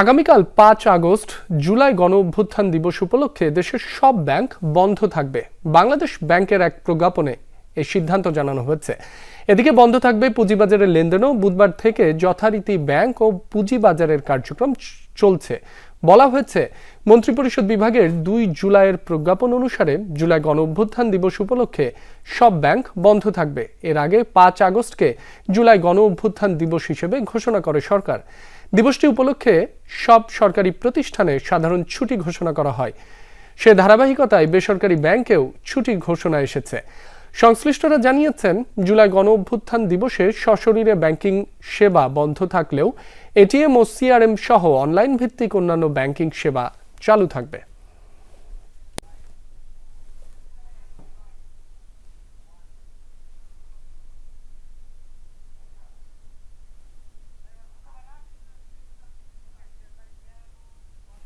আগামীকাল পাঁচ আগস্ট, জুলাই গণ অভ্যুত্থান দিবস উপলক্ষে দেশের সব ব্যাংক বন্ধ থাকবে। বাংলাদেশ ব্যাংকের এক প্রজ্ঞাপনে এই সিদ্ধান্ত জানানো হয়েছে। এদিকে বন্ধ থাকবে পুঁজিবাজারের লেনদেনও। বুধবার থেকে যথারীতি ব্যাংক ও পুঁজিবাজারের কার্যক্রম চলছে। বলা হয়েছে, মন্ত্রিপরিষদ বিভাগের দুই জুলাইয়ের প্রজ্ঞাপন অনুসারে জুলাই গণ অভ্যুত্থান দিবস উপলক্ষে সব ব্যাংক বন্ধ থাকবে। এর আগে পাঁচ আগস্টকে জুলাই গণ অভ্যুত্থান দিবস হিসেবে ঘোষণা করে সরকার। দিবসটি উপলক্ষে সব সরকারি প্রতিষ্ঠানে সাধারণ ছুটি ঘোষণা করা হয়। সে ধারাবাহিকতায় বেসরকারি ব্যাংকেও ছুটি ঘোষণা এসেছে। সংশ্লিষ্টরা জানিয়েছেন, জুলাই গণ অভ্যুত্থান দিবসে সশরীরে ব্যাংকিং সেবা বন্ধ থাকলেও এটিএম ও সিআরএম সহ অনলাইন ভিত্তিক অন্যান্য ব্যাংকিং সেবা চালু থাকবে।